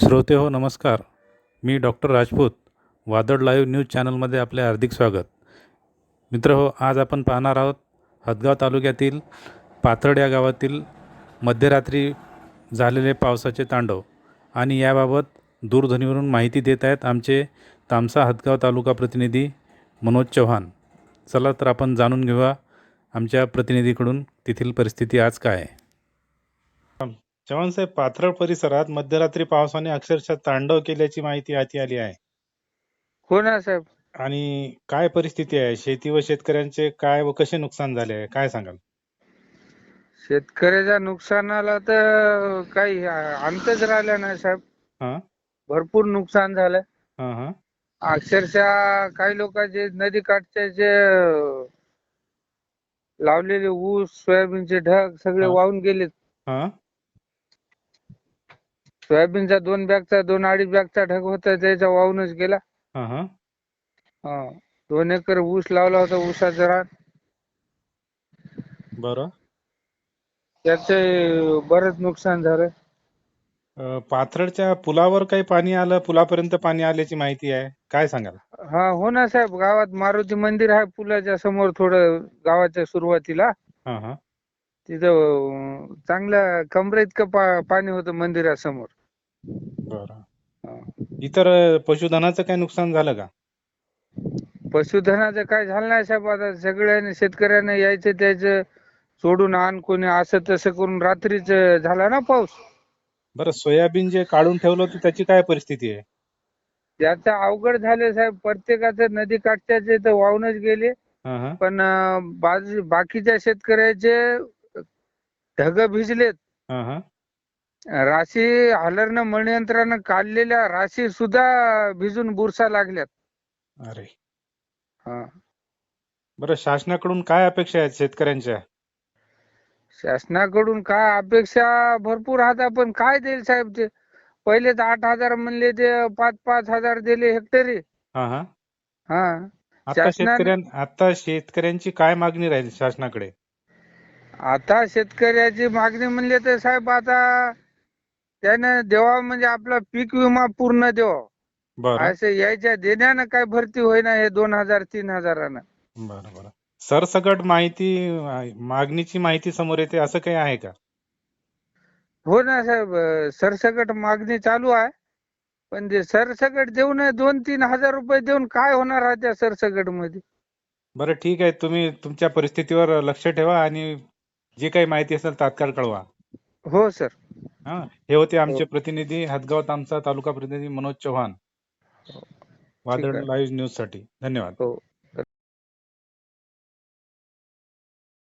श्रोते हो नमस्कार. मी डॉक्टर राजपूत वादळ लाईव्ह न्यूज चॅनलमध्ये आपले हार्दिक स्वागत. मित्र हो आज आपण पाहणार आहोत हदगाव तालुक्यातील पाथर्ड या गावातील मध्यरात्री झालेले पावसाचे तांडव आणि याबाबत दूरध्वनीवरून माहिती देत आहेत आमचे तामसा हदगाव तालुका प्रतिनिधी मनोज चव्हाण. चला तर आपण जाणून घेऊया आमच्या प्रतिनिधीकडून तेथील परिस्थिती आज काय आहे. चव्हाणसाहेब पाथरड परिसरात मध्यरात्री पावसाने अक्षरशः तांडव केल्याची माहिती हाती आली आहे. हो ना साहेब. आणि काय परिस्थिती आहे? शेती व शेतकऱ्यांचे काय व कसे नुकसान झाले आहे? काय सांगाल? शेतकऱ्याच्या नुकसानाला तर काही अंतच राहिला नाही साहेब. हा? भरपूर नुकसान झालं. हा हा. अक्षरशः काही लोकांचे नदी काठचे जे लावलेले ऊस सोयाबीनचे ढग सगळे हा. वाहून गेले हा? सोयाबीनचा दोन बॅगचा दोन अडीच बॅगचा ढग होता त्याचा वाहूनच गेला. हा हा. हा. दोन एकर ऊस लावला होता ऊसाचं रान. बरं. त्याचे बरंच नुकसान झालं. अं, पाथरडच्या पुलावर काही पाणी आलं पुलापर्यंत पाणी आल्याची माहिती आहे. काय सांगाल? हा हो ना साहेब गावात मारुती मंदिर आहे पुलाच्या समोर थोडं गावाच्या सुरुवातीला. हा हा. तिथं अं, चांगलं कमरे इतकं पा पाणी होतं मंदिरासमोर. बरं. इतर पशुधनाचं काही नुकसान झालं का? पशुधनाचं काय झालं नाही साहेब. आता सगळ्यांनी शेतकऱ्यांना यायचं त्याचं सोडून आण कोणी असं तसं करून रात्रीच झाला ना पाऊस. बरं सोयाबीन जे काढून ठेवलं होतं त्याची काय परिस्थिती आहे? त्याचं अवघड झाले साहेब. प्रत्येकाचं नदी काठच्याचे तर वाहूनच गेले. हा हा. पण अं, बाजू बाकीच्या शेतकऱ्याचे ढग भिजलेत. राशी हलरनं मणयंत्रानं काढलेल्या राशी सुद्धा भिजून बुरसा लागल्यात. अरे. हा. बरं शासनाकडून काय अपेक्षा आहेत शेतकऱ्यांच्या? शासनाकडून काय अपेक्षा भरपूर आता पण काय देईल साहेब ते? पहिले तर आठ हजार म्हणले ते पाच पाच हजार दिले हेक्टरी. हा हा. हा. आता शासनाने- शेतकऱ्यां आता शेतकऱ्यांची काय मागणी राहील शासनाकडे? आता शेतकऱ्याची मागणी म्हणले तर साहेब आता त्यानं देवा म्हणजे आपला पीक विमा पूर्ण द्यावा बरं. असं यायच्या देण्यानं काय भरती होईना हे दोन हजार तीन हजारानं. बरं बरं. सरसकट माहिती मागणीची माहिती समोर येते असं काही आहे का? हो ना साहेब अं, सरसकट मागणी चालू आहे. पण ते सरसकट देऊन दोन तीन हजार रुपये देऊन काय होणार आहे त्या सरसकटमध्ये बरं ठीक आहे. तुम्ही तुमच्या परिस्थितीवर लक्ष ठेवा आणि जी काही माहिती असेल तात्काळ कळवा. हो सर. हा हे होते आमचे प्रतिनिधी हदगाव तामसा तालुका प्रतिनिधी मनोज चव्हाण. वादळ आहे. लाईव्ह न्यूजसाठी. धन्यवाद. हो.